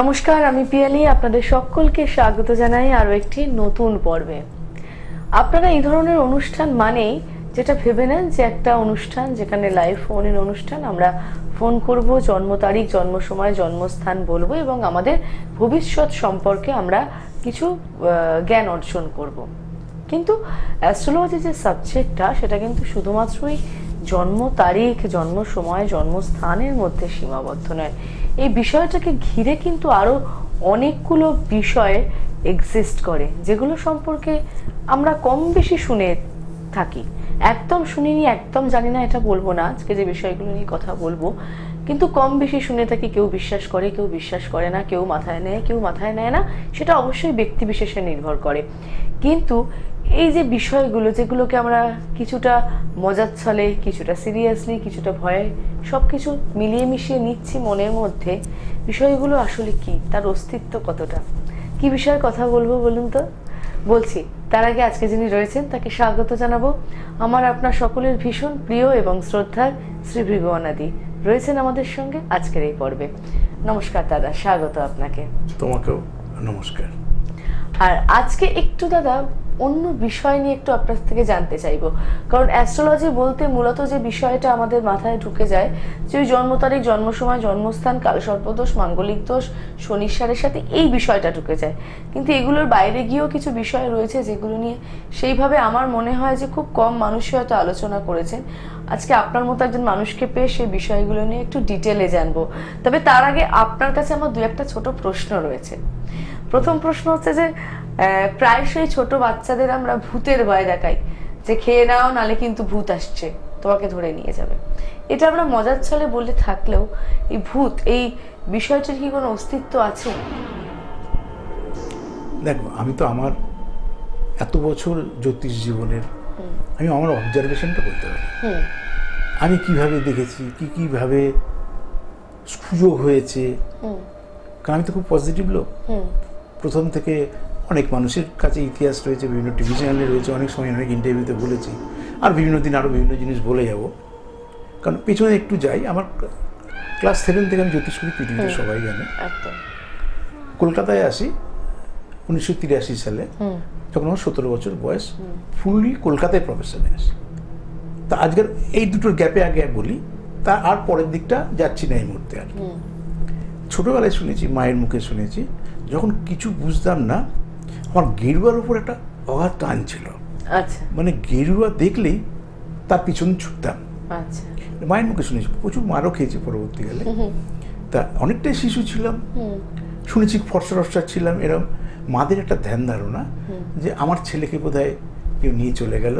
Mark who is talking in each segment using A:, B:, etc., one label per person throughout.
A: নমস্কার, আমি পিয়ালি, আপনাদের সকলকে স্বাগত জানাই আরও একটি নতুন পর্বে। আপনারা এই ধরনের অনুষ্ঠান মানেই যেটা ভেবে নেন যে একটা অনুষ্ঠান, যেখানে লাইভ ফোনের অনুষ্ঠান, আমরা ফোন করব, জন্ম তারিখ, জন্ম সময়, জন্মস্থান বলব এবং আমাদের ভবিষ্যৎ সম্পর্কে আমরা কিছু জ্ঞান অর্জন করব। কিন্তু অ্যাস্ট্রোলজি যে সাবজেক্টটা সেটা কিন্তু শুধুমাত্রই জন্ম তারিখ, জন্ম সময়, জন্মস্থানের মধ্যে সীমাবদ্ধ নয়। এই বিষয়টাকে ঘিরে কিন্তু আরও অনেকগুলো বিষয় এক্সিস্ট করে, যেগুলো সম্পর্কে আমরা কম বেশি শুনে থাকি। একদম শুনিনি, একদম জানি না, এটা বলব না, আজকে যে বিষয়গুলো নিয়ে কথা বলব। কিন্তু কম বেশি শুনে থাকি, কেউ বিশ্বাস করে, কেউ বিশ্বাস করে না, কেউ মাথায় নেয়, কেউ মাথায় নেয় না, সেটা অবশ্যই ব্যক্তি বিশেষে নির্ভর করে। কিন্তু এই যে বিষয়গুলো যেগুলোকে আমরা কিছুটা মজার ছলে কিছুটা সিরিয়াসলি কিছুটা ভয়ে সব কিছু মিলিয়ে মিশিয়ে নিচ্ছি মনের মধ্যে বিষয়গুলো আসলে কি? তার অস্তিত্ব কতটা? কি বিষয়ে কথা বলব বলুন তো? বলছি তার আগে আজকে যিনি রয়েছেন তাকে স্বাগত জানাব। আমার আপনার সকলের ভীষণ প্রিয় এবং শ্রদ্ধার শ্রী ভৃগুয়ানাদি রয়েছেন আমাদের সঙ্গে আজকের এই পর্বে। নমস্কার দাদা স্বাগত আপনাকে।
B: তোমাকেও নমস্কার।
A: আর আজকে একটু দাদা অন্য বিষয় নিয়ে একটু আপনার থেকে জানতে চাইব। কারণ অ্যাস্ট্রোলজি বলতে মূলত যে বিষয়টা আমাদের মাথায় ঢুকে যায়, যে ওই জন্ম তারিখ, জন্ম সময়, জন্মস্থান কালসর্পদোষ মাঙ্গলিক দোষ শনিশ্বরের সাথে এই বিষয়টা ঢুকে যায়। কিন্তু এগুলোর বাইরে গিয়েও কিছু বিষয় রয়েছে যেগুলো নিয়ে সেইভাবে আমার মনে হয় যে খুব কম মানুষই হয়তো আলোচনা করেছেন। আজকে আপনার মতো একজন মানুষকে পেয়ে সেই বিষয়গুলো নিয়ে একটু ডিটেলে জানব। তবে তার আগে আপনার কাছে আমার দু একটা ছোট প্রশ্ন রয়েছে। প্রথম প্রশ্ন হচ্ছে যে প্রায়শই ছোট বাচ্চাদের আমরা ভূতের ভয় দেখাই। যে খেয়ে নাও নালে কিন্তু ভূত আসছে। তোমাকে ধরে নিয়ে যাবে। এটা আমরা মজার ছলে বলে থাকলেও এই ভূত এই বিষয়টির কি কোনো অস্তিত্ব আছে?
B: দেখো আমি তো আমার এত বছর জ্যোতিষ জীবনের আমি আমার অবজারভেশনটা বলতে পারি। আমি কীভাবে দেখেছি কি কীভাবে সুযোগ হয়েছে? কারণ আমি তো খুব পজিটিভ লোক। প্রথম থেকে অনেক মানুষের কাছে ইতিহাস রয়েছে বিভিন্ন টিভি চ্যানেলে রয়েছে অনেক সময় অনেক ইন্টারভিউতে বলেছি। আর বিভিন্ন দিন আরও বিভিন্ন জিনিস বলে যাব। কারণ পেছনে একটু যাই আমার ক্লাস সেভেন থেকে আমি জ্যোতিষ করি পৃথিবীতে সবাই জানে। কলকাতায় আসি উনিশশো তিরাশি সালে। যখন আমার সতেরো বছর বয়স ফুললি কলকাতায় প্রফেশনে আসি। তা আজকের এই দুটোর গ্যাপে আগে বলি তা আর পরের দিকটা যাচ্ছি না এই মুহূর্তে আর ছোটোবেলায় শুনেছি মায়ের মুখে শুনেছি যখন কিছু বুঝতাম না আমার গেরুয়ার উপর একটা অগাধ টান ছিল।
A: আচ্ছা।
B: মানে গেরুয়া দেখলেই তার পিছন ছুটতাম।
A: আচ্ছা।
B: মায়ের মুখে শুনেছি প্রচুর মারও খেয়েছি পরবর্তীকালে। তা অনেকটাই শিশু ছিলাম। শুনেছি ফর্সা ছিলাম এরকম মাদের একটা ধ্যান ধারণা যে আমার ছেলেকে বোধহয় কেউ নিয়ে চলে গেল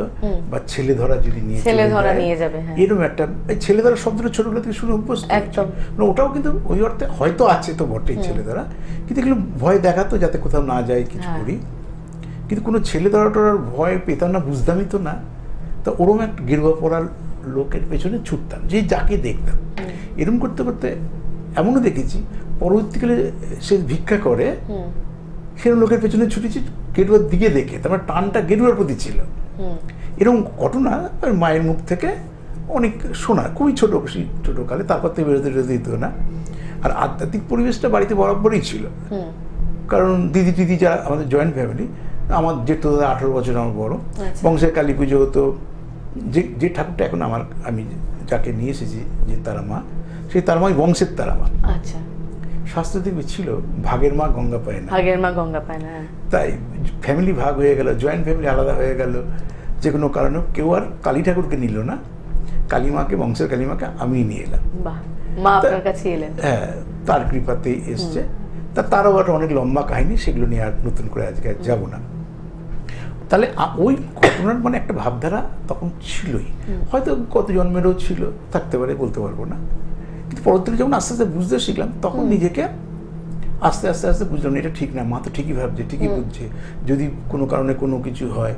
B: বা ছেলে ধরা যদি নিয়ে
A: ছেলে ধরা নিয়ে যাবে, হ্যাঁ।
B: এরকম একটা এই ছেলে ধরা শব্দটা ছোটবেলা থেকে শুনে অভ্যস্ত।
A: একদম।
B: ওটাও কিন্তু ওই অর্থে হয়তো আছে তো বটেই ছেলে ধরা কিন্তু এগুলো ভয় দেখাতো যাতে কোথাও না যায় কিছু
A: হ্যাঁ।
B: করি কিন্তু কোনো ছেলে ধরা টরার ভয় পেতাম না বুঝতামই তো না তা ওরকম একটা গেরুয়া পড়ার লোকের পেছনে ছুটতাম যে যাকে দেখতাম এরকম করতে করতে এমনও দেখেছি পরবর্তীকালে সে ভিক্ষা করে সেরকম লোকের পেছনে ছুটেছি গেরুয়ার দিকে দেখে তার মানে টানটা গেরুয়ার প্রতি ছিল। এরকম ঘটনা মায়ের মুখ থেকে অনেক শোনা খুবই ছোটো ছোটোকালে তারপর থেকে বেরোতে বেরোতে দিত না। আর আধ্যাত্মিক পরিবেশটা বাড়িতে বরাবরই ছিল। কারণ দিদি টিদি যারা আমাদের জয়েন্ট ফ্যামিলি আমার জেঠু দাদা আঠেরো বছর আমার বড়।
A: আচ্ছা।
B: বংশের কালী পুজো হতো। যে যে ঠাকুরটা এখন আমার আমি যাকে নিয়ে এসেছি যে তারা মা সেই তারা মা বংশের তারা মা।
A: আচ্ছা।
B: শাস্ত্র দেখবে ছিল ভাগের মা গঙ্গা পায় না।
A: ভাগের মা গঙ্গা পায় না হ্যাঁ।
B: তাই ফ্যামিলি ভাগ হয়ে গেল জয়েন্ট ফ্যামিলি আলাদা হয়ে গেল। যে কোনো কারণে কেউ আর কালী ঠাকুরকে নিল না। কালী মাকে বংশের কালী মাকে আমি নিয়ে এলাম।
A: বাহ মা আপনার কাছে এলেন।
B: হ্যাঁ তার কৃপাতে এসছে। তা তারও একটা অনেক লম্বা কাহিনী সেগুলো নিয়ে আর নতুন করে আজকে যাব না। তাহলে ওই ঘটনার মানে একটা ভাবধারা তখন ছিলই। হয়তো কত জন্মেরও ছিল থাকতে পারে বলতে পারব না। পরবর্তীতে যখন আস্তে আস্তে বুঝতে শিখলাম তখন নিজেকে আস্তে আস্তে আস্তে বুঝলাম এটা ঠিক না মা তো ঠিকই ভাবছে ঠিকই বুঝছে। যদি কোনো কারণে কোনো কিছু হয়।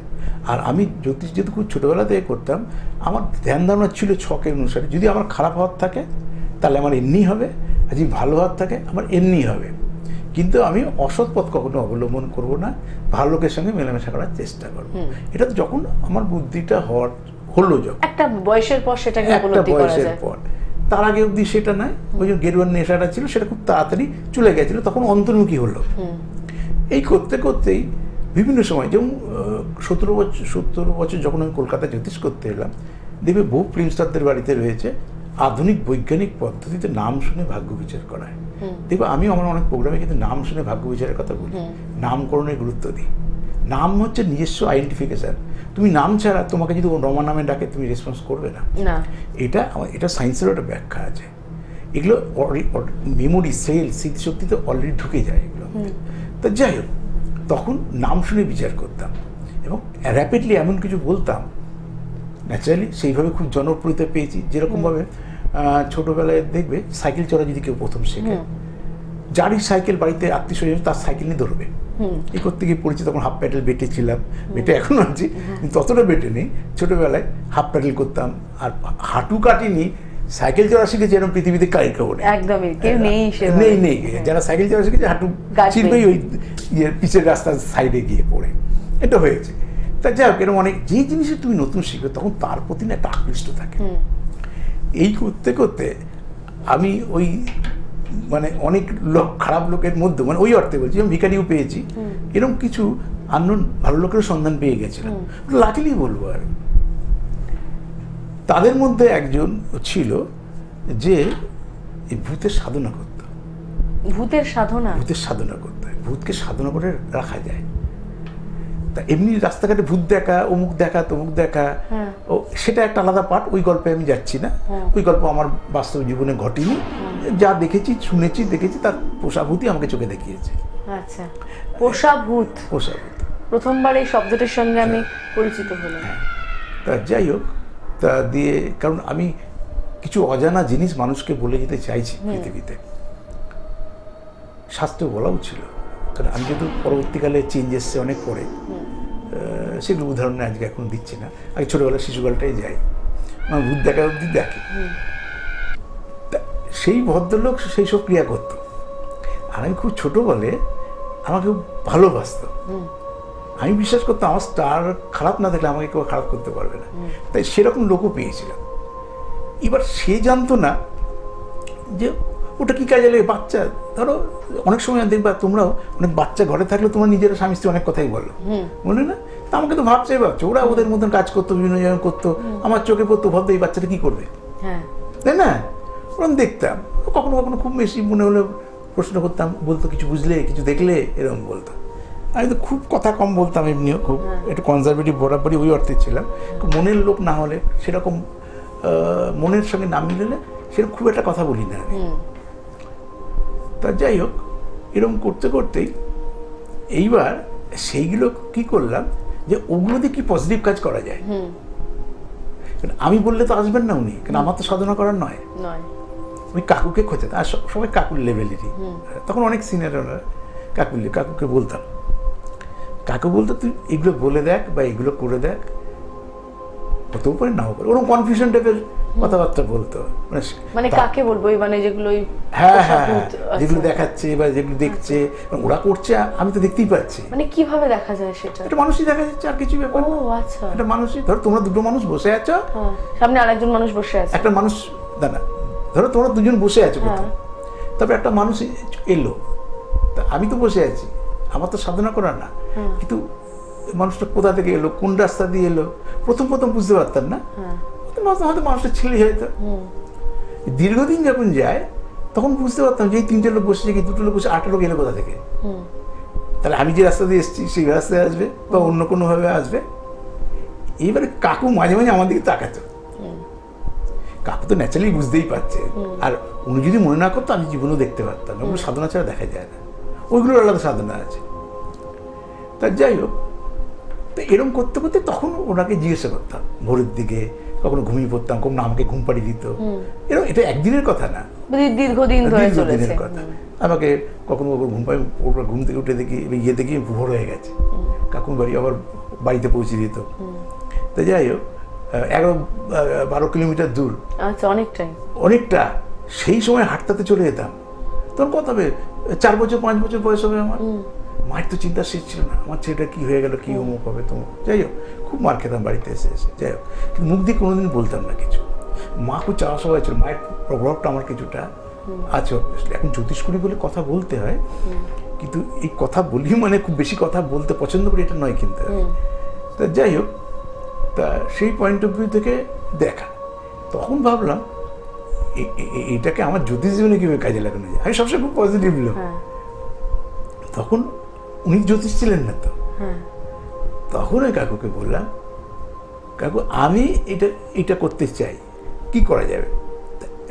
B: আর আমি জ্যোতিষ যেহেতু খুব ছোটোবেলা থেকে করতাম আমার ধ্যান ধারণা ছিল ছকের অনুসারে। যদি আমার খারাপ হাত থাকে তাহলে আমার এমনি হবে। আর যদি ভালো হাত থাকে আমার এমনি হবে। কিন্তু আমি অসৎ পথ কখনো অবলম্বন করব না। ভালো লোকের সঙ্গে মেলামেশা করার চেষ্টা করব। এটা তো যখন আমার বুদ্ধিটা হওয়ার হলো যখন।
A: একটা বয়সের পর সেটাকে
B: একটা বয়সের পর। তার আগে অবধি সেটা নয় ওই যে গেরুয়ার নেশাটা ছিল সেটা খুব তাড়াতাড়ি চলে গেছিল। তখন অন্তর্মুখী হলো। এই করতে করতেই বিভিন্ন সময় যেমন সতেরো বছর সত্তর বছর যখন আমি কলকাতায় জ্যোতিষ করতে এলাম দেখবে বহু ফিল্ম স্টারদের বাড়িতে রয়েছে আধুনিক বৈজ্ঞানিক পদ্ধতিতে নাম শুনে ভাগ্য বিচার করায়। দেখবে আমি আমার অনেক প্রোগ্রামে কিন্তু নাম শুনে ভাগ্য বিচারের কথা বলি। নামকরণের গুরুত্ব দিই। নাম হচ্ছে নিজস্ব আইডেন্টিফিকেশন তুমি নাম ছাড়া তোমাকে যদি রমা নামে ডাকে তুমি রেসপন্স করবে না। এটা এটা সায়েন্সেরও একটা ব্যাখ্যা আছে। এগুলো মেমোরি সেল স্মৃতিশক্তিতে অলরেডি ঢুকে যায় এগুলো। তা যাই হোক তখন নাম শুনে বিচার করতাম এবং র্যাপিডলি এমন কিছু বলতাম। ন্যাচারালি সেইভাবে খুব জনপ্রিয়তা পেয়েছি। যেরকমভাবে ছোটোবেলায় দেখবে সাইকেল চড়া যদি কেউ প্রথম শেখে যারই সাইকেল বাড়িতে আত্মীয় স্বজন তার সাইকেল নিয়ে ধরবে এই করতে গিয়ে পড়েছি তখন হাফ প্যাডেল বেটে ছিলাম। বেটে এখনও আছি কিন্তু ততটা বেটে নেই। ছোটবেলায় হাফ প্যাডেল করতাম আর হাঁটু কাটিনি সাইকেল চড়া শিখেছি এরকম পৃথিবীতে কারি কেউ নেই।
A: একদমই কেউ নেই
B: নেই নেই যারা সাইকেল চালা শিখেছে হাঁটু
A: গাছ
B: ওই ইয়ে পিছের রাস্তার সাইডে গিয়ে পড়ে। এটা হয়েছে। তা যাই হোক এরকম অনেক যে জিনিসে তুমি নতুন শিখবে তখন তার প্রতি না একটা আকৃষ্ট থাকে। এই করতে করতে আমি ওই মানে অনেক লোক খারাপ লোকের মধ্যে মানে ওই অর্থে বলছি আমি ভিকারিও পেয়েছি। এরকম কিছু আননোন ভালো লোকের সন্ধান পেয়ে গেছিলাম। লাকিলি বলব আর তাদের মধ্যে একজন ছিল যে এই ভূতের সাধনা করত।
A: ভূতের সাধনা?
B: ভূতের সাধনা করতে। হয় ভূতকে সাধনা করে রাখা যায়। তা এমনি রাস্তাঘাটে ভূত দেখা অমুক দেখা তমুক দেখা
A: হ্যাঁ।
B: ও সেটা একটা আলাদা পার্ট ওই গল্পে আমি যাচ্ছি না।
A: হ্যাঁ।
B: ওই গল্প আমার বাস্তব জীবনে ঘটেনি। যা দেখেছি শুনেছি দেখেছি তার পোষাভূতি আমাকে চোখে দেখিয়েছে।
A: আচ্ছা। পোষা ভূত
B: পোষাভূতি।
A: প্রথমবার এই শব্দটির সঙ্গে আমি পরিচিত হলাম।
B: তা যাই হোক তা দিয়ে কারণ আমি কিছু অজানা জিনিস মানুষকে বলে যেতে চাইছি পৃথিবীতে। শাস্ত্র বলাও ছিল। কারণ আমি যেহেতু পরবর্তীকালে চেঞ্জ এসছে অনেক পরে সেগুলো উদাহরণে আজকে এখন দিচ্ছি না। আগে ছোটোবেলা শিশুকালটাই যাই। আমার ভূত দেখা। অবধি দেখে সেই ভদ্রলোক সেই সব ক্রিয়া করতো। আর আমি খুব ছোটো বলে আমাকে ভালোবাসতো। আমি বিশ্বাস করতাম আমার স্টার খারাপ না দেখলে আমাকে কেউ খারাপ করতে পারবে না। তাই সেরকম লোকও পেয়েছিলাম। এবার সে জানতো না যে ওটা কি কাজে লাগে? বাচ্চা। ধরো অনেক সময় দেখবা তোমরাও অনেক বাচ্চা ঘরে থাকলে তোমরা নিজেরা স্বামী স্ত্রী অনেক কথাই বলো। মনে না? আমাকে তো ভাবছে ভাবছ ওরা ওদের মতন কাজ করতো বিভিন্ন জায়গায় করতো। আমার চোখে পড়তো ভাবতো এই বাচ্চাটা কি করবে?
A: হ্যাঁ।
B: তাই না? ওরকম দেখতাম। কখনো কখনো খুব বেশি মনে হলে প্রশ্ন করতাম বলতো কিছু বুঝলে কিছু দেখলে? এরকম বলতো। আমি তো খুব কথা কম বলতাম এমনিও খুব একটু কনজারভেটিভ বরাবরই ওই অর্থে ছিলাম। মনের লোক না হলে সেরকম মনের সঙ্গে না মিললে সেরকম খুব একটা কথা বলি না আমি। তা যাই হোক এরকম করতে করতেই এইবার সেইগুলো কি করলাম যে ওগুলো দিয়ে কি পজিটিভ কাজ করা যায়? আমি বললে তো আসবেন না উনি। কারণ আমার তো সাধনা করার নয়।
A: আমি
B: ওই কাকুকে খোঁজে আর সব- সবাই কাকুর লেভেলেরই তখন অনেক সিনিয়র ওরা কাকুর কাকুকে বলতাম। কাকু বলতো তুই এগুলো বলে দেখ বা এগুলো করে দেখ হতেও পারে নাও পারে। ওরকম কনফিউশন টাইপের কথাবার্তা বলতো মানে
A: মানে কাকে বলব? এই মানে যেগুলো
B: হ্যাঁ হ্যাঁ হ্যাঁ, যেগুলো
A: আচ্ছা।
B: দেখাচ্ছে বা যেগুলো দেখছে ওরা করছে আমি তো দেখতেই পাচ্ছি।
A: মানে কীভাবে দেখা যায় সেটা?
B: একটা মানুষই দেখা যাচ্ছে আর কিছু ব্যাপার
A: ও আচ্ছা।
B: মানুষই ধরো তোমরা দুটো মানুষ বসে আছো।
A: হ্যাঁ সামনে আরেকজন মানুষ বসে আছে।
B: একটা মানুষ দাঁড়া ধরো তোমরা দুজন বসে আছো কোথাও
A: হ্যাঁ।
B: একটা মানুষ এলো। তা আমি তো বসে আছি। আমার তো সাধনা করার না। কিন্তু মানুষটা কোথা থেকে এলো? কোন রাস্তা দিয়ে এলো? প্রথম প্রথম বুঝতে পারতাম না?
A: হ্যাঁ।
B: হয়তো মানুষটা ছেলে হয়তো দীর্ঘদিন যখন যায় তখন বুঝতে পারতাম যে এই তিনটে লোক বসেছে কি দুটো লোক বসে আটটা লোক এলো কোথা থেকে? তাহলে আমি যে রাস্তা দিয়ে এসেছি সেই রাস্তায় আসবে বা অন্য কোনোভাবে আসবে। এইবারে কাকু মাঝে মাঝে আমার দিকে তাকাতো। কাকু তো ন্যাচারালি বুঝতেই পারছে। আর উনি যদি মনে না করতো আমি জীবনেও দেখতে পারতাম না। ওগুলো সাধনা ছাড়া দেখা যায় না। ওইগুলোর আলাদা সাধনা আছে। তা যাই হোক তো এরকম করতে করতে তখন ওনাকে জিজ্ঞাসা করতাম ভোরের দিকে কখনো ঘুমিয়ে পড়তাম কখনো আমাকে ঘুম পাড়িয়ে দিত। এরকম এটা একদিনের কথা না।
A: দীর- দীর্ঘদিন
B: দীর্ঘদিনের কথা। আমাকে কখনো কখনো ঘুম পাই ঘুম থেকে উঠে দেখি ইয়ে দেখি ভোর হয়ে গেছে। কাকুন বাড়ি আবার বাড়িতে পৌঁছে দিত। তো যাই হোক এগারো বারো কিলোমিটার দূর।
A: আচ্ছা অনেকটাই।
B: অনেকটা। সেই সময় হাঁটতাতে চলে যেতাম। তখন কত হবে? চার বছর পাঁচ বছর বয়স হবে আমার। মায়ের তো চিন্তা শেষ ছিল না। আমার ছেলেটা কি হয়ে গেল কি অমুক হবে তমুক। যাই হোক খুব মার খেতাম বাড়িতে এসে এসে যাই হোক। কিন্তু মুখ দিয়ে কোনোদিন বলতাম না কিছু। মা খুব চাওয়া সবাই ছিল মায়ের প্রভাবটা আমার কিছুটা আছে obviously। এখন জ্যোতিষ করি বলে কথা বলতে হয় কিন্তু এই কথা বলি মানে খুব বেশি কথা বলতে পছন্দ করি এটা নয় কিন্তু। তা যাই হোক তা সেই পয়েন্ট অফ ভিউ থেকে দেখা। তখন ভাবলাম এটাকে আমার জ্যোতিষ জীবনে কীভাবে কাজে লাগানো যায়? আমি সবসময় খুব পজিটিভ লোক।
A: হ্যাঁ।
B: তখন উনি জ্যোতিষ ছিলেন না তো।
A: হ্যাঁ।
B: তখন ওই কাকুকে বললাম কাকু আমি এটা এটা করতে চাই। কি করা যাবে?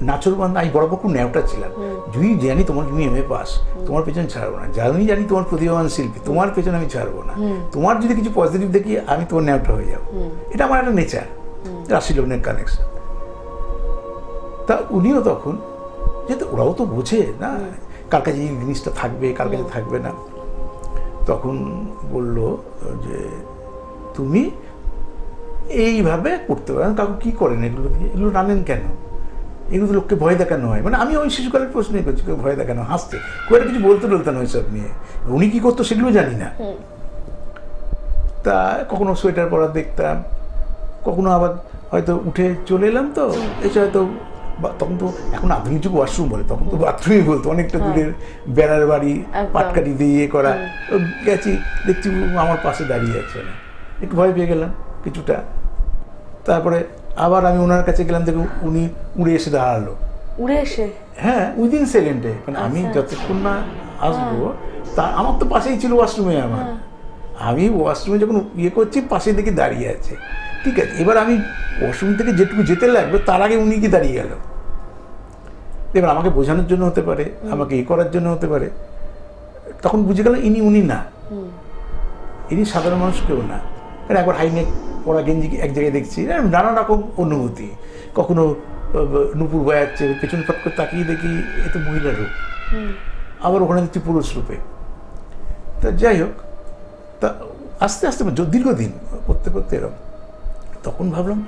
B: নাচর বান্ধা আমি বড় পক্ষ ন্যাওটা ছিলাম। যদি জানি তোমার তুমি এম এ পাস তোমার পেছনে ছাড়বো না। জানি জানি তোমার প্রতিভাবান শিল্পী তোমার পেছনে আমি ছাড়বো না। তোমার যদি কিছু পজিটিভ দেখি আমি তোমার ন্যাওটা হয়ে যাব। এটা আমার একটা নেচার রাশি লগ্নের কানেকশন তা উনিও তখন যেহেতু ওরাও তো বোঝে না? কার কাছে এই জিনিসটা থাকবে কার কাছে থাকবে না? তখন বলল যে তুমি এইভাবে করতে পারেন কাকু কি করেন এগুলো দিয়ে? এগুলো রানেন কেন? এগুলো লোককে ভয় দেখানো হয়। মানে আমি ওই শিশুকালের প্রশ্নই করছি কেউ ভয় দেখানো হাসতে খুব একটা কিছু বলতে টলতে নয় সব নিয়ে। উনি কি করতো সেগুলো জানি না। তা কখনো সোয়েটার পরা দেখতাম কখনো আবার হয়তো উঠে চলে এলাম তো এসে হয়তো বা- তখন তো এখন আধুনিক যুগ ওয়াশরুম বলে তখন তো বাথরুমই বলতো অনেকটা দূরের বেড়ার বাড়ি। পাটকাটি দিয়ে ইয়ে করা। গেছি দেখছি আমার পাশে দাঁড়িয়ে আছে না একটু ভয় পেয়ে গেলাম কিছুটা। তারপরে আবার আমি ওনার কাছে গেলাম দেখি উনি উড়ে এসে দাঁড়াল।
A: উড়ে এসে?
B: হ্যাঁ উইদিন সেকেন্ডে মানে আমি যতক্ষণ না আসব তা আমার তো পাশেই ছিল ওয়াশরুমে আমার। আমি ওয়াশরুমে যখন ইয়ে করছি পাশে দেখি দাঁড়িয়ে আছে। ঠিক আছে এবার আমি ওয়াশরুম থেকে যেটুকু যেতে লাগবে তার আগে উনি কি দাঁড়িয়ে গেল। এবার আমাকে বোঝানোর জন্য হতে পারে আমাকে এ করার জন্য হতে পারে। তখন বুঝে গেল ইনি উনি না। ইনি সাধারণ মানুষ কেউ না। কারণ একবার হাইনেক পরা গেঞ্জি এক জায়গায় দেখছি নানা রকম অনুভূতি। কখনো নুপুর বয়াচ্ছে পেছন ফাট করে তাকিয়ে দেখি এ তো মহিলার রূপ। আবার ওখানে দেখছি পুরুষ রূপে। তা যাই হোক তা আস্তে আস্তে দীর্ঘদিন করতে করতে এরকম। তখন ভাবলাম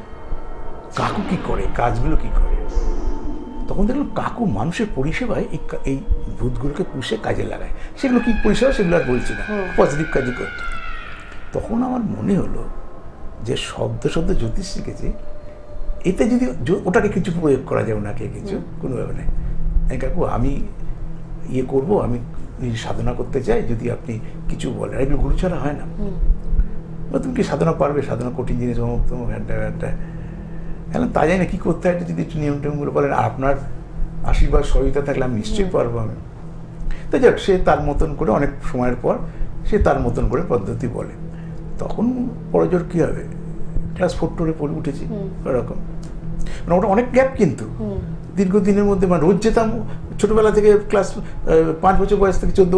B: কাকু কি করে? কাজগুলো কি করে? তখন দেখলাম কাকু মানুষের পরিষেবায় এই এই ভূতগুলোকে পুষে কাজে লাগায়। সেগুলো কি পরিষেবা? সেগুলো আর বলছি না। পজিটিভ কাজই করতো। তখন আমার মনে হলো যে শব্দ শব্দ জ্যোতিষ শিখেছি। এতে যদি ওটাকে কিছু প্রয়োগ করা যায় ওনাকে কিছু কোনো ব্যাপার নেই। কাকু আমি ইয়ে করব আমি সাধনা করতে চাই। যদি আপনি কিছু বলেন এগুলো গুরু ছাড়া হয় না। তুমি কি সাধনা পারবে? সাধনা কঠিন জিনিস অমুক তমুক হ্যানটা হ্যানটা এখন তা জানি না কী করতে হয় যদি একটু নিয়ম টেমগুলো বলেন আপনার আশীর্বাদ সহযোগিতা থাকলে আমি নিশ্চয়ই পারব আমি। তো যাক সে তার মতন করে অনেক সময়ের পর সে তার মতন করে পদ্ধতি বলে। তখন পরজোর কী হবে? ক্লাস ফোর টোরে পড়ে উঠেছি ওরকম। মানে ওটা অনেক গ্যাপ কিন্তু। দীর্ঘদিনের মধ্যে মানে রোজ যেতাম ছোটোবেলা থেকে ক্লাস পাঁচ বছর বয়স থেকে চোদ্দ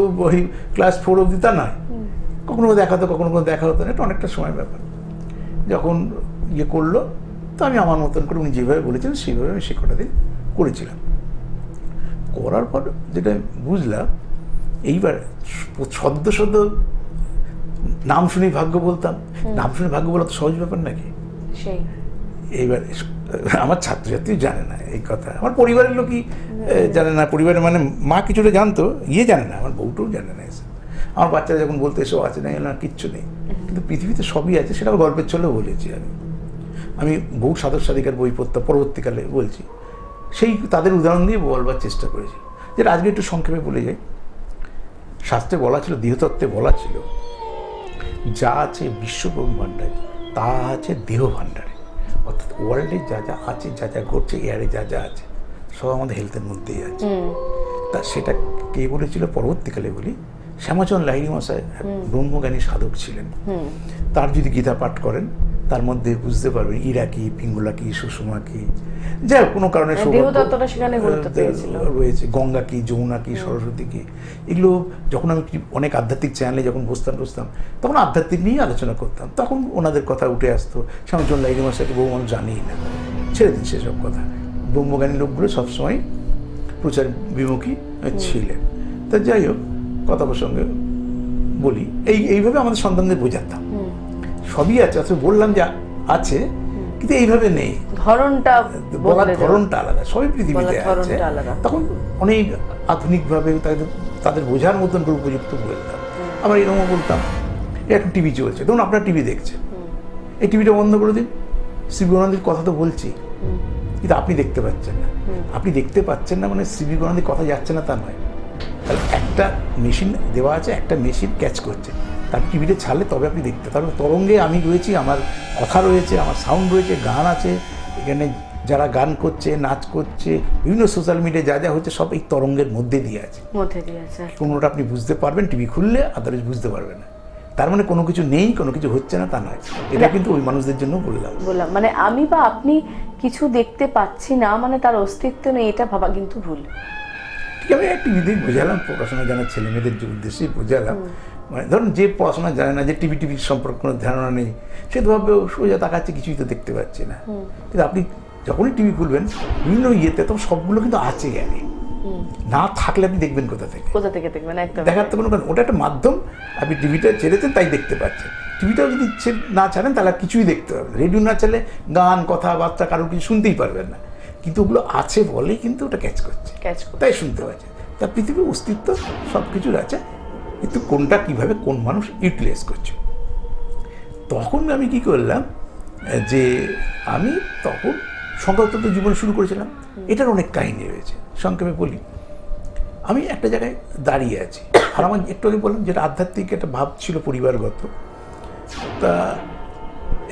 B: ক্লাস ফোর অবধি তা নয়। কখনো দেখা হতো কখনো কোনো দেখা হতো না এটা অনেকটা সময় ব্যাপার। যখন ইয়ে করল তো আমি আমার মতন করে উনি যেভাবে বলেছেন সেইভাবে আমি সে কটা দিন করেছিলাম। করার পর যেটা বুঝলাম এইবার সদ্য সদ্য নাম শুনে ভাগ্য বলতাম। নাম শুনে ভাগ্য বলা তো সহজ ব্যাপার নাকি? এইবার আমার ছাত্রছাত্রী জানে না এই কথা। আমার পরিবারের লোকই জানে না। পরিবারের মানে মা কিছুটা জানতো ইয়ে জানে না আমার বউটাও জানে না এসব। আমার বাচ্চারা যখন বলতে এসব আছে না না কিচ্ছু নেই। কিন্তু পৃথিবীতে সবই আছে সেটা গল্পের চলেও বলেছি আমি। আমি বহু সাধক সাধিকার বই পড়তাম পরবর্তীকালে বলছি। সেই তাদের উদাহরণ দিয়ে বলবার চেষ্টা করেছি। যে আজকে একটু সংক্ষেপে বলে যাই। শাস্ত্রে বলা ছিল দেহতত্ত্বে বলা ছিল যা আছে বিশ্ব ব্রহ্মাণ্ডারে তা আছে দেহ ভাণ্ডারে। অর্থাৎ ওয়ার্ল্ডে যা যা আছে যা যা ঘটছে এয়ারে যা যা আছে সব আমাদের হেলথের মধ্যেই আছে। তা সেটা কে বলেছিল? পরবর্তীকালে বলি শ্যামাচরণ লাহিড়ী মশাই ব্রহ্মজ্ঞানী সাধক ছিলেন। তার যদি গীতা পাঠ করেন তার মধ্যে বুঝতে পারবেন ইরা কি পিঙ্গলা কি সুষমা কি। যাই হোক কোনো কারণে
A: মানে।
B: রয়েছে। গঙ্গা কি যমুনা কি সরস্বতী কি এগুলো যখন আমি অনেক আধ্যাত্মিক চ্যানেলে যখন বসতাম বসতাম তখন আধ্যাত্মিক নিয়েই আলোচনা করতাম। তখন ওনাদের কথা উঠে আসতো শ্যামচন্দ্র লাইরি মশাইকে বহু মানুষ জানেই না। ছেড়ে দিন সেসব কথা। ব্রহ্মজ্ঞানী লোকগুলো সবসময় প্রচার বিমুখী ছিলেন। তা যাই হোক কথা প্রসঙ্গে বলি এই এইভাবে আমাদের সন্তানদের বোঝাতাম। সবই আছে অথচ বললাম যে আছে কিন্তু এইভাবে নেই।
A: ধরনটা
B: বলার ধরনটা আলাদা সবই পৃথিবীতে আছে।
A: আলাদা।
B: তখন অনেক আধুনিকভাবে তাদের তাদের বোঝার মতন করে উপযুক্ত বলতাম আবার এরকমও বলতাম "এই এখন টিভি চলছে। ধরুন আপনার টিভি দেখছে এই টিভিটা বন্ধ করে দিন। শ্রী গুরুনাথের কথা তো বলছি। কিন্তু আপনি দেখতে পাচ্ছেন না। আপনি দেখতে পাচ্ছেন না মানে শ্রী গণাদি কথা যাচ্ছে না তা নয়। তাহলে একটা মেশিন দেওয়া আছে একটা মেশিন ক্যাচ করছে। তার টিভিতে ছাড়লে তবে আপনি দেখতে তারপর তরঙ্গে আমি রয়েছি আমার কথা রয়েছে আমার সাউন্ড রয়েছে গান আছে। এখানে যারা গান করছে নাচ করছে বিভিন্ন সোশ্যাল মিডিয়া যা যা হচ্ছে সব এই তরঙ্গের মধ্যে দিয়ে আছে।
A: মধ্যে দিয়ে আছে।
B: কোনোটা আপনি বুঝতে পারবেন টিভি খুললে আদারওয়াইজ বুঝতে পারবেন না। তার মানে কোনো কিছু নেই কোনো কিছু হচ্ছে না তা নয়। এটা কিন্তু ওই মানুষদের জন্য বললাম।
A: বললাম মানে আমি বা আপনি কিছু দেখতে পাচ্ছি না মানে তার অস্তিত্ব নেই এটা ভাবা কিন্তু ভুল।
B: ঠিক আমি একটু বিদিক বোঝালাম পড়াশোনা জানা ছেলে মেয়েদের যে উদ্দেশ্যেই বোঝালাম। মানে ধরুন যে পড়াশোনা জানে না যে টিভি টিভির সম্পর্কে কোনো ধারণা নেই সে তো ভাববে ও সোজা তাকাচ্ছে কিছুই তো দেখতে পাচ্ছে না। কিন্তু আপনি যখনই টিভি খুলবেন বিভিন্ন ইয়েতে তখন সবগুলো কিন্তু আছে জ্ঞানে না থাকলে আপনি দেখবেন কোথা থেকে?
A: কোথা থেকে দেখবেন? একদম।
B: দেখার তো কোনো কারণ ওটা একটা মাধ্যম আপনি টিভিটা ছেড়েছেন তাই দেখতে পাচ্ছেন। টিভিটাও যদি না ছাড়েন তাহলে কিছুই দেখতে পারবেন রেডিও না চালে গান কথাবার্তা কারোর কিছু শুনতেই পারবেন না। কিন্তু ওগুলো আছে বলেই কিন্তু ওটা ক্যাচ করছে। তাই শুনতে পাচ্ছে। তা পৃথিবীর অস্তিত্ব সব কিছুর আছে কিন্তু কোনটা কীভাবে কোন মানুষ ইউটিলাইজ করছে। তখন আমি কি করলাম যে আমি তখন সংখ্যাতত্ত্ব জীবন শুরু করেছিলাম। এটার অনেক কাহিনী রয়েছে। সংক্ষেপে বলি আমি একটা জায়গায় দাঁড়িয়ে আছি। আর আমার একটু আগে বললাম যেটা আধ্যাত্মিক একটা ভাব ছিল পরিবারগত। তা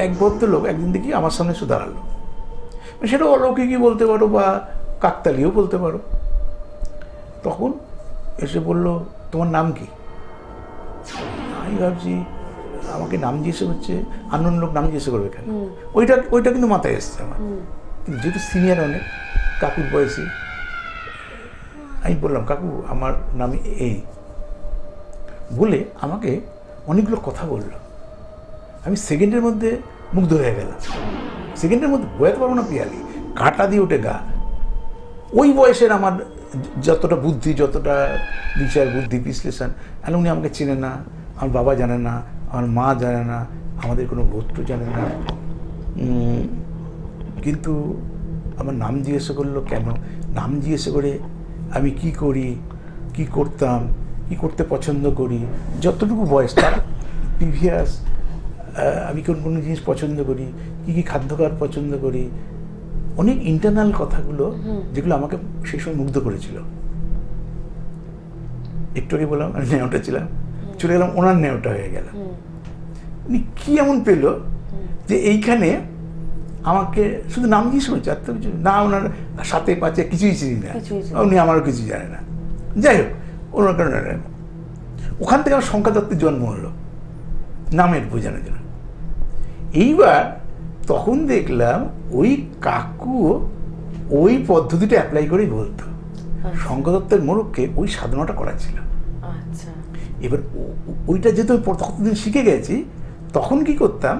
B: এক ভদ্রলোক একদিন দেখি আমার সামনে এসে দাঁড়াল। সেটা অলৌকিকই বলতে পারো বা কাকতালিও বলতে পারো। তখন এসে বলল তোমার নাম কি? আমি ভাবছি আমাকে নাম জিজ্ঞেস করছে আনন্দ লোক নাম জিজ্ঞেস করবে কেন? ওইটা ওইটা কিন্তু মাথায় এসছে আমার। কিন্তু যেহেতু সিনিয়র অনেক কাকুর বয়সী আমি বললাম কাকু আমার নাম এই। বলে আমাকে অনেকগুলো কথা বলল। আমি সেকেন্ডের মধ্যে মুগ্ধ হয়ে গেলাম। সেকেন্ডের মধ্যে বোঝাতে পারব না পিয়ালি, কাটা দিয়ে ওঠে গা। ওই বয়সের আমার যতটা বুদ্ধি, যতটা বিচার, বুদ্ধি, বিশ্লেষণ, আর উনি আমাকে চেনে না, আমার বাবা জানে না, আমার মা জানে না, আমাদের কোনো গোত্র জানে না। কিন্তু আমার নাম জিজ্ঞেস করল, কেন? নাম জিজ্ঞেস করে আমি কি করি, কি করতাম, কি করতে পছন্দ করি, যতটুকু বয়স, তার প্রিভিয়াস আমি কোন কোন জিনিস পছন্দ করি কি কি খাদ্য খাবার পছন্দ করি অনেক ইন্টারনাল কথাগুলো যেগুলো আমাকে সেই সময় মুগ্ধ করেছিল। একটু আগে বললাম আমি নেওটা ছিলাম চলে গেলাম ওনার নেওটা হয়ে গেল। উনি কি এমন পেল যে এইখানে আমাকে শুধু নাম জিজ্ঞেস করেছে আর তো কিছু না ওনার সাথে পাচ্ছে কিছুই চিনি না। উনি আমারও কিছু জানে না। যাই হোক ওনার কারণে ওখান থেকে আমার সংখ্যা দত্তের জন্ম হলো নামের বোঝানোর জন্য। এইবার তখন দেখলাম ওই কাকু ওই পদ্ধতিটা অ্যাপ্লাই করেই বলতো। সংখ্যা দত্তের মোড়ককে ওই সাধনাটা করা ছিল।
A: আচ্ছা।
B: এবার ওইটা যেহেতু ততদিন শিখে গেছি তখন কি করতাম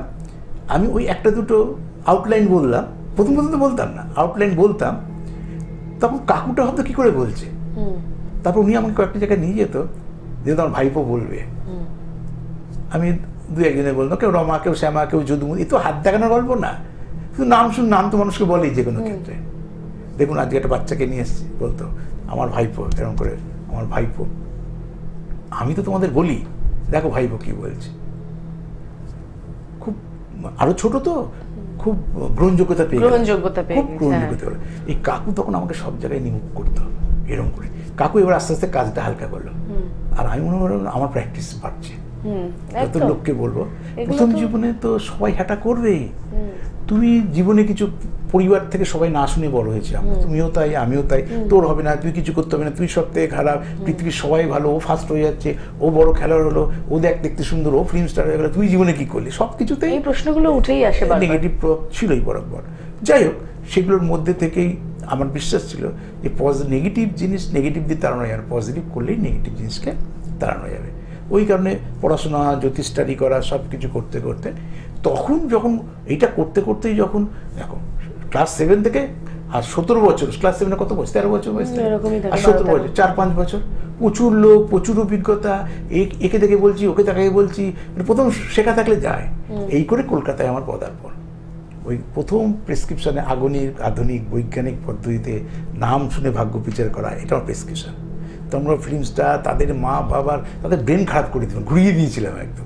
B: আমি ওই একটা দুটো আউটলাইন বললাম। প্রথম প্রথম তো বলতাম না আউটলাইন বলতাম। তখন কাকুটা হয়তো কী করে বলছে? তারপর উনি আমাকে কয়েকটা জায়গায় নিয়ে যেত যেহেতু আমার ভাইপো বলবে। আমি দু একজনে বলতো কেউ রমা কেউ শ্যামা কেউ যদুমু এ তো হাত দেখানোর গল্প না। শুধু নাম শুন নাম তো মানুষকে বলেই যে কোনো ক্ষেত্রে। দেখুন আজকে একটা বাচ্চাকে নিয়ে এসেছি বলতো আমার ভাইপো এরকম করে আমার ভাইপো। আমি তো তোমাদের বলি দেখো ভাইপো কি বলছে। খুব আরও ছোট তো খুব গ্রহণযোগ্যতা পেয়ে
A: গ্রহণযোগ্যতা পেয়ে
B: খুব গ্রহণযোগ্যতা এই কাকু তখন আমাকে সব জায়গায় নিমুখ করতো এরকম করে। কাকু এবার আস্তে আস্তে কাজটা হালকা করল। আর আমি মনে করলাম আমার প্র্যাকটিস বাড়ছে। যত লোককে বলব প্রথম জীবনে তো সবাই হাঁটা করবেই তুমি জীবনে কিছু পরিবার থেকে সবাই না শুনে বড় হয়েছে। তুমিও তাই আমিও তাই। তোর হবে না তুই কিছু করতে হবে না তুই সব থেকে খারাপ। পৃথিবীর সবাই ভালো ও ফার্স্ট হয়ে যাচ্ছে ও বড় খেলোয়াড় হলো ও দেখ দেখতে সুন্দর ও ফিল্ম স্টার হয়ে গেলো তুই জীবনে কি করলি? সব কিছুতেই
A: এই প্রশ্নগুলো উঠেই আসে
B: নেগেটিভ প্রভাব ছিলই বরাবর। যাই হোক সেগুলোর মধ্যে থেকেই আমার বিশ্বাস ছিল যে পজ নেগেটিভ জিনিস নেগেটিভ দিয়ে তাড়ানো যাবে পজিটিভ করলেই নেগেটিভ জিনিসকে তাড়ানো যাবে। ওই কারণে পড়াশোনা জ্যোতিষ স্টাডি করা সব কিছু করতে করতে তখন যখন এইটা করতে করতেই যখন দেখো ক্লাস সেভেন থেকে আর সতেরো বছর ক্লাস সেভেনে কত বয়স? তেরো বছর বয়স আর সতেরো বছর চার পাঁচ বছর। প্রচুর লোক প্রচুর অভিজ্ঞতা একে দেখে বলছি ওকে তাকে বলছি মানে প্রথম শেখা থাকলে যায়। এই করে কলকাতায় আমার পদার্পণ। ওই প্রথম প্রেসক্রিপশনে আগুনিক আধুনিক বৈজ্ঞানিক পদ্ধতিতে নাম শুনে ভাগ্য বিচার করা এটা আমার প্রেসক্রিপশন তোমরা ফিল্মসটা তাদের মা, বাবার, তাদের ব্রেন খারাপ করে দিলাম ঘুরিয়ে দিয়েছিলাম একদম।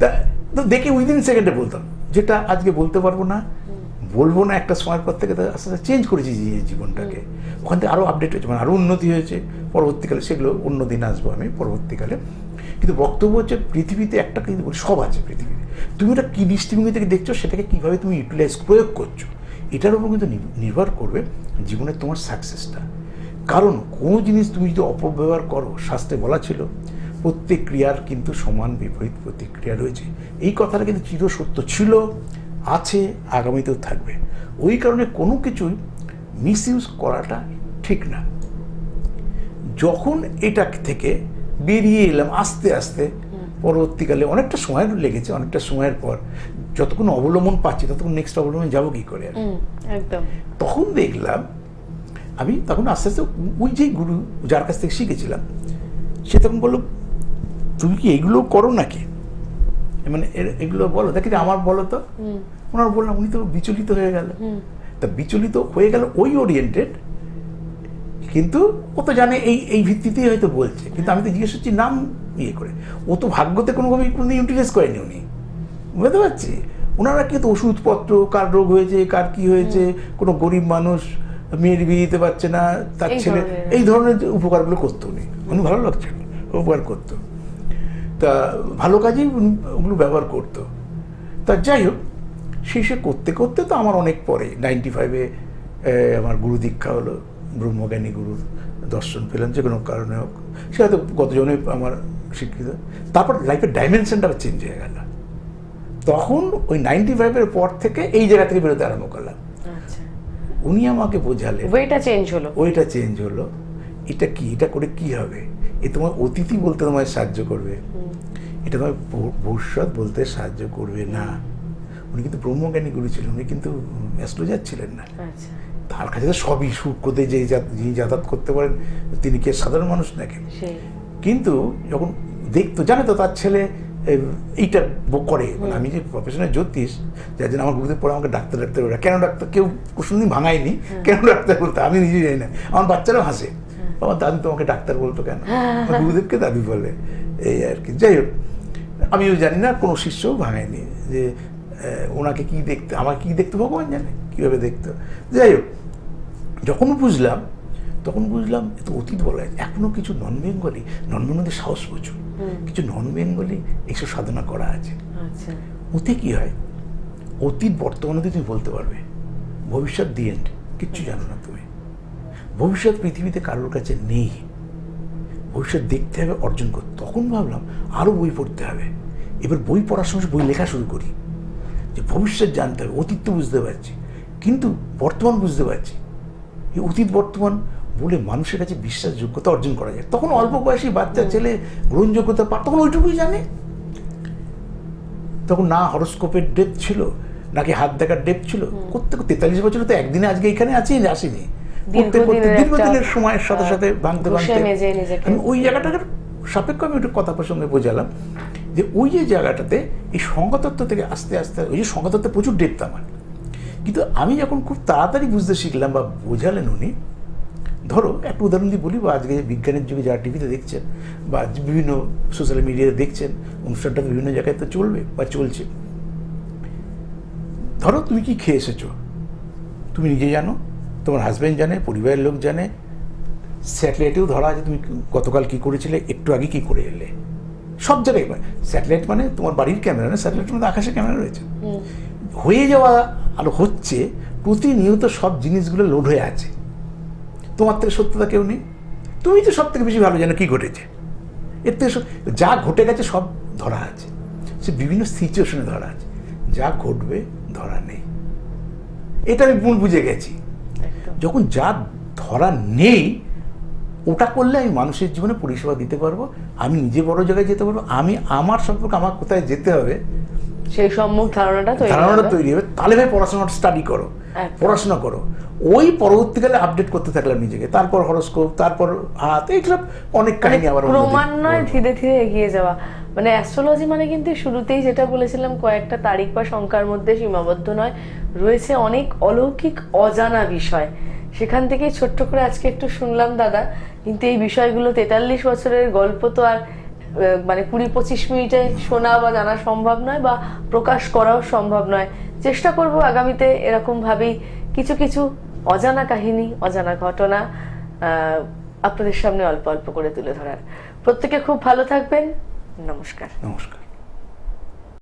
B: তা, তো দেখে উইদিন সেকেন্ডে বলতাম, যেটা আজকে বলতে পারব না, বলব না একটা সময়ের পর থেকে আস্তে আস্তে চেঞ্জ করেছি জীবনটাকে। ওখান থেকে আরও আপডেট হয়েছে মানে আরও উন্নতি হয়েছে। পরবর্তীকালে সেগুলো অন্য দিন আসব আমি, পরবর্তীকালে। কিন্তু বক্তব্য হচ্ছে, পৃথিবীতে একটা কিন্তু সব আছে পৃথিবীতে। তুমি ওটা কী দৃষ্টিভঙ্গি থেকে দেখছ, সেটাকে কীভাবে তুমি ইউটিলাইজ প্রয়োগ করছ, এটার উপর কিন্তু নির- নির্ভর করবে জীবনের তোমার সাকসেসটা কারণ কোনো জিনিস তুমি যদি অপব্যবহার করো শাস্ত্রে বলা ছিল প্রত্যেক ক্রিয়ার কিন্তু সমান বিপরীত প্রতিক্রিয়া রয়েছে। এই কথাটা কিন্তু চিরসত্য ছিল আছে আগামীতেও থাকবে। ওই কারণে কোনো কিছুই মিস ইউজ করাটা ঠিক না। যখন এটা থেকে বেরিয়ে এলাম আস্তে আস্তে পরবর্তীকালে অনেকটা সময় লেগেছে অনেকটা সময়ের পর যতক্ষণ অবলম্বন পাচ্ছি ততক্ষণ নেক্সট অবলম্বন যাব কী করে আর
A: একদম।
B: তখন দেখলাম আমি তখন আস্তে আস্তে ওই যে গুরু যার কাছ থেকে শিখেছিলাম সে তখন বলল তুমি কি এগুলো করো নাকি? মানে এগুলো বলো দেখি আমার বলো তো। ওনার বললাম উনি তো বিচলিত হয়ে গেল। তা বিচলিত হয়ে গেল ওই ওরিয়েন্টেড কিন্তু ও তো জানে এই এই ভিত্তিতেই হয়তো বলছে। কিন্তু আমি তো জিজ্ঞেস করছি নাম ইয়ে করে। ও তো ভাগ্যতে কোনোভাবে কোনো ইউটিলাইজ করেনি উনি। বুঝতে পারছি? ওনারা কিন্তু ওষুধপত্র কার রোগ হয়েছে কার কি হয়েছে কোনো গরিব মানুষ মেয়ের বিয়ে দিতে পারছে না তার ছেলে এই ধরনের যে উপকারগুলো করতো উনি। উনি ভালো লাগছে উপকার করতো। তা ভালো কাজেই ওগুলো ব্যবহার করতো। তা যাই হোক শেষে করতে করতে তো আমার অনেক পরে নাইনটি ফাইভে আমার গুরু দীক্ষা হলো ব্রহ্মজ্ঞানী গুরুর দর্শন পেলাম যে কোনো কারণে হোক। সে হয়তো গতজনে আমার শিক্ষিত। তারপর লাইফের ডাইমেনশনটা চেঞ্জ হয়ে গেল। তখন ওই নাইনটি ফাইভের পর থেকে এই জায়গা থেকে বেরোতে আরম্ভ করলাম। উনি আমাকে বোঝালেন।
A: ওয়েটা চেঞ্জ হলো।
B: ওইটা চেঞ্জ হলো। এটা কি? এটা করে কি হবে? এ তোমার অতিথি বলতে তোমায় সাহায্য করবে। এটা তোমার ভবিষ্যৎ বলতে সাহায্য করবে না। উনি কিন্তু ব্রহ্মজ্ঞানী গুরু ছিলেন উনি কিন্তু অ্যাস্ট্রোলজার ছিলেন না।
A: আচ্ছা।
B: তার কাছে তো সবই সূক্ষ্মতে যে যিনি যাতায়াত করতে পারেন তিনি কি সাধারণ মানুষ নাকি? কিন্তু যখন দেখতো জানে তো তার ছেলে এইটা করে। মানে আমি যে প্রফেশনাল জ্যোতিষ যার জন্য আমার গুরুদেব পরে আমাকে ডাক্তার ডাক্তার বলে কেন ডাক্তার? কেউ কোনোদিন ভাঙায়নি। কেন ডাক্তার বলতো? আমি নিজে জানি না। আমার বাচ্চারাও হাসে। আমার দাদু তোমাকে ডাক্তার বলতো কেন? আমার গুরুদেবকে দাবি বলে। এই আর কি। যাই হোক আমিও জানি না কোনো শিষ্যও ভাঙায়নি যে ওনাকে কি দেখতে আমার কি দেখতে ভগবান জানে? কীভাবে দেখতো? যাই হোক যখন বুঝলাম তখন বুঝলাম এ তো অতীত বলা এখনও কিছু নন বেঙ্গলি নন বেঙ্গলি সাহস প্রচুর। কিছু নন বেঙ্গলি এইসব সাধনা করা আছে।
A: আচ্ছা।
B: ওতে কি হয়? অতীত বর্তমানে তুমি বলতে পারবে। ভবিষ্যৎ দি এন্ড কিচ্ছু জানো না তুমি। ভবিষ্যৎ পৃথিবীতে কারোর কাছে নেই। ভবিষ্যৎ দেখতে হবে অর্জন করতে তখন ভাবলাম আরও বই পড়তে হবে। এবার বই পড়ার সময় বই লেখা শুরু করি। যে ভবিষ্যৎ জানতে হবে অতীত তো বুঝতে পারছি। কিন্তু বর্তমান বুঝতে পারছি। এই অতীত বর্তমান বলে মানুষের কাছে বিশ্বাসযোগ্যতা অর্জন করা যায়। তখন অল্প বয়সী বাচ্চা ছেলে গ্রহণযোগ্যতা পা তখন ওইটুকুই জানে। তখন না হরস্কোপের ডেপ ছিল নাকি হাত দেখার ডেপ ছিল। করতে করতে তেতাল্লিশ বছরে তো একদিনে আজকে এখানে আছি আসিনি। করতে করতে
A: দীর্ঘদিনের
B: সময়ের সাথে সাথে ভাঙতে ভাঙতে আমি ওই জায়গাটার সাপেক্ষ আমি একটু কথা প্রসঙ্গে বোঝালাম যে ওই যে জায়গাটাতে এই সংঘতত্ত্ব থেকে আস্তে আস্তে ওই যে সংঘতত্ত্বে প্রচুর ডেপথ আমার। কিন্তু আমি যখন খুব তাড়াতাড়ি বুঝতে শিখলাম বা বোঝালেন উনি ধরো একটা উদাহরণ দিয়ে বলি বা আজকে যে বিজ্ঞানের যুগে যারা টিভিতে দেখছেন বা বিভিন্ন সোশ্যাল মিডিয়াতে দেখছেন অনুষ্ঠানটা বিভিন্ন জায়গায় তো চলবে বা চলছে। ধরো তুমি কি খেয়ে এসেছ? তুমি নিজে জানো তোমার হাজব্যান্ড জানে পরিবারের লোক জানে। স্যাটেলাইটেও ধরা আছে তুমি গতকাল কী করেছিলে একটু আগে কী করে এলে। সব জায়গায় স্যাটেলাইট মানে তোমার বাড়ির ক্যামেরা না স্যাটেলাইটের মধ্যে আকাশে ক্যামেরা রয়েছে। হয়ে যাওয়া আর হচ্ছে প্রতিনিয়ত সব জিনিসগুলো লোড হয়ে আছে। তোমার থেকে সত্যতা কেউ নেই? তুমি তো সব থেকে বেশি ভালো জানো কি ঘটেছে। এর থেকে যা ঘটে গেছে সব ধরা আছে। সে বিভিন্ন সিচুয়েশনে ধরা আছে। যা ঘটবে ধরা নেই। এটা আমি ভুল বুঝে গেছি। যখন যা ধরা নেই ওটা করলে আমি মানুষের জীবনে পরিষেবা দিতে পারব আমি নিজে বড় জায়গায় যেতে পারব আমি আমার সম্পর্কে আমার কোথায় যেতে হবে
A: সেই সম্মুখ ধারণাটা
B: ধারণাটা তৈরি হবে। তাহলে ভাই পড়াশোনা স্টাডি করো
A: একদম।
B: পড়াশোনা করো। ওই পরবর্তীকালে আপডেট করতে থাকলাম নিজেকে। তারপর হরস্কোপ তারপর হাত এইগুলো অনেক কাহিনী আবার
A: ক্রমান্বয়ে ধীরে ধীরে এগিয়ে যাওয়া। মানে অ্যাস্ট্রোলজি মানে কিন্তু শুরুতেই যেটা বলেছিলাম কয়েকটা তারিখ বা সংখ্যার মধ্যে সীমাবদ্ধ নয় রয়েছে অনেক অলৌকিক অজানা বিষয়। সেখান থেকে ছোট্ট করে আজকে একটু শুনলাম দাদা কিন্তু এই বিষয়গুলো তেতাল্লিশ বছরের গল্প তো আর মানে কুড়ি পঁচিশ মিনিটে শোনা বা জানা সম্ভব নয় বা প্রকাশ করাও সম্ভব নয়। চেষ্টা করব আগামীতে এরকমভাবেই কিছু কিছু অজানা কাহিনী, অজানা ঘটনা আপনাদের সামনে অল্প অল্প করে তুলে ধরার। প্রত্যেকে খুব ভালো থাকবেন। নমস্কার।
B: নমস্কার।